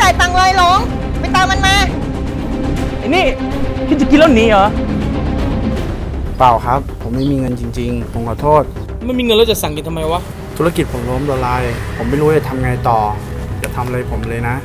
จ่ายตังค์เลยหลงไปตามมันมา ไอ้นี่คิดจะกินแล้วหนีเหรอ เปล่าครับ ผมไม่มีเงินจริง ๆ ผมขอโทษ ไม่มีเงินแล้วจะสั่งกินทำไมวะ ธุรกิจผมล้มละลาย ผมไม่รู้จะทำไงต่ออย่าทำอะไรผมเลยนะ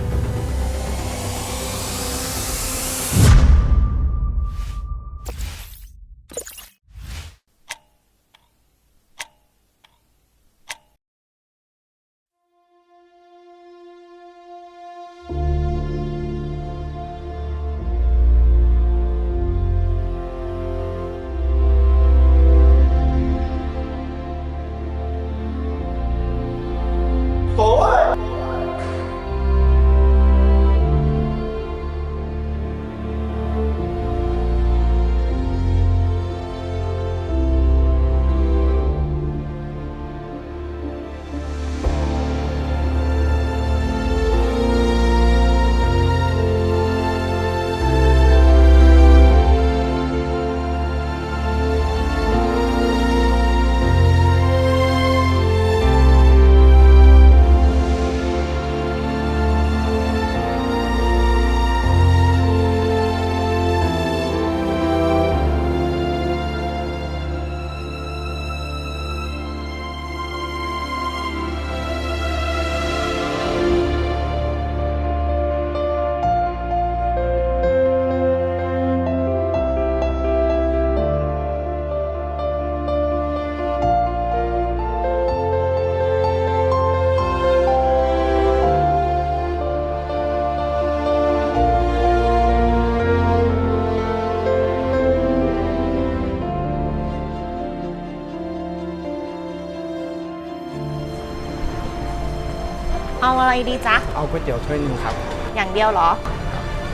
เอาอะไรดีจ๊ะ เอาก๋วยเตี๋ยวถ้วยหนึ่งครับ อย่างเดียวเหรอ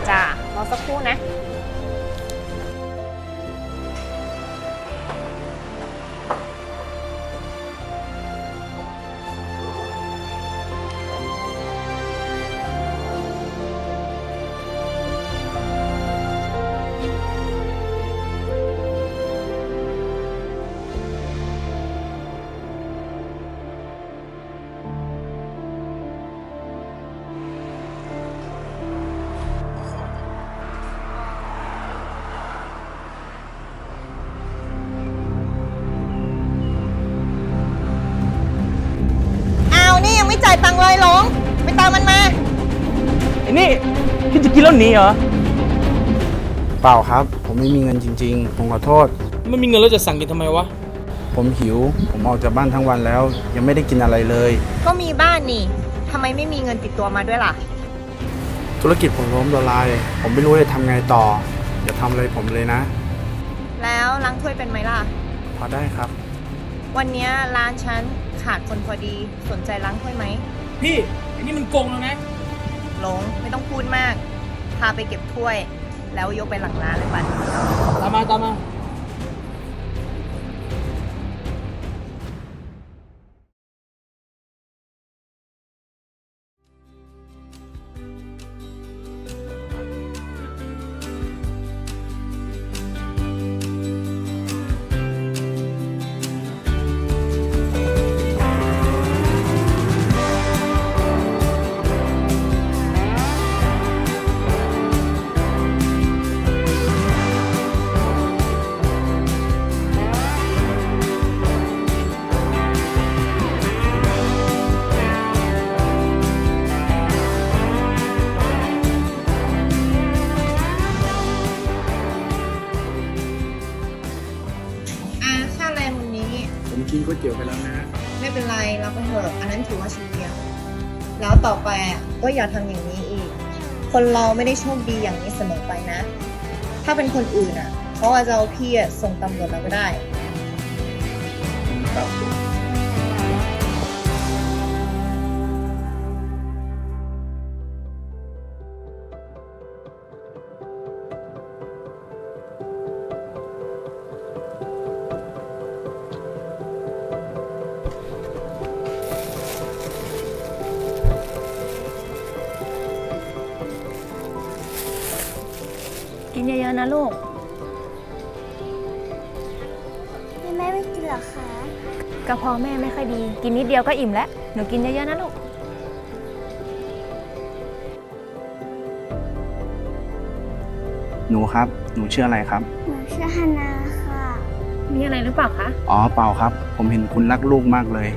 จ้ะรอสักครู่นะ ตังค์เลยหลง ไปตามมันมา ไอ้นี่คิดจะกินแล้วหนีเหรอ เปล่าครับ ผมไม่มีเงินจริง ๆ ผมขอโทษ ไม่มีเงินแล้วจะสั่งกินทำไมวะ ผมหิว ผมออกจากบ้านทั้งวันแล้ว ยังไม่ได้กินอะไรเลย ก็มีบ้านนี่ทำไมไม่มีเงินติดตัวมาด้วยล่ะ ธุรกิจผมล้มละลาย ผมไม่รู้จะทำไงต่อ อย่าทำอะไรผมเลยนะ แล้วล้างถ้วยเป็นไหมล่ะ พอได้ครับ วันเนี้ยร้านฉันขาดคนพอดีสนใจล้างถ้วยไหมพี่ไอ้นี่มันโกงแล้วนะหลงไม่ต้องพูดมาก พาไปเก็บถ้วย แล้วยกไปหลังร้านเลยปัน ตามมาตามมาอ่า เกี่ยวไปแล้วนะไม่เป็นไรเราไปเถอะอันนั้นถือว่าชิ้นเดียว แล้วต่อไปอะก็อย่าทำอย่างนี้อีก คนเราไม่ได้โชคดีอย่างนี้เสมอไปนะ ถ้าเป็นคนอื่นอะเขาอาจจะเอาพี่อะส่งตำรวจเราก็ได้ ครับ กินเยอะๆนะลูกพี่แม่ไม่กินเหรอคะ กระเพาะแม่ไม่ค่อยดี กินนิดเดียวก็อิ่มแล้ว หนูกินเยอะๆนะลูก หนูครับ หนูชื่ออะไรครับ หนูชื่อฮานาค่ะ มีอะไรหรือเปล่าคะ อ๋อเปล่าครับ ผมเห็นคุณรักลูกมากเลย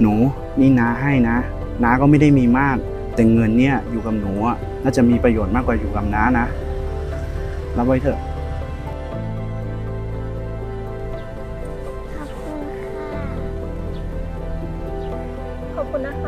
หนูนี่น้าให้นะ น้าก็ไม่ได้มีมาก แต่เงินเนี่ยอยู่กับหนูน่าจะมีประโยชน์มากกว่าอยู่กับน้านะ รับไว้เถอะ ขอบคุณค่ะ ขอบคุณนะคะ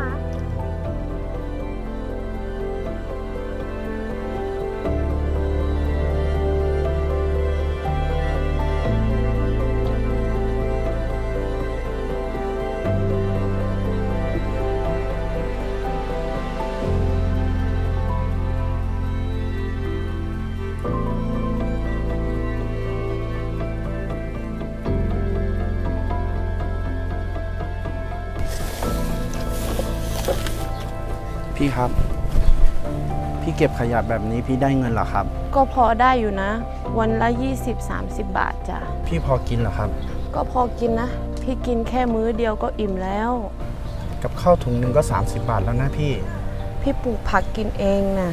ครับ พี่เก็บขยะแบบนี้พี่ได้เงินเหรอครับ ก็พอได้อยู่นะ วันละ 20-30 บาทจ้ะ พี่พอกินเหรอครับ ก็พอกินนะ พี่กินแค่มื้อเดียวก็อิ่มแล้ว กับข้าวถุงหนึ่งก็ 30 บาทแล้วนะพี่ พี่ปลูกผักกินเองนะ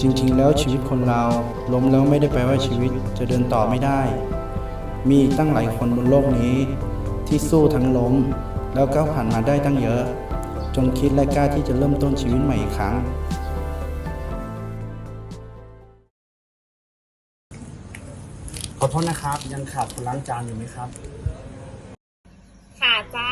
จริงๆ แล้วชีวิตคนเราล้มแล้วไม่ได้แปลว่าชีวิตจะเดินต่อไม่ได้ มีตั้งหลายคนบนโลกนี้ ที่สู้ทั้งล้ม แล้วก้าวผ่านมาได้ตั้งเยอะ จงคิดและกล้าที่จะเริ่มต้นชีวิตใหม่อีกครั้ง ขอโทษนะครับ ยังขาดคนล้างจานอยู่ไหมครับ ค่ะจ้า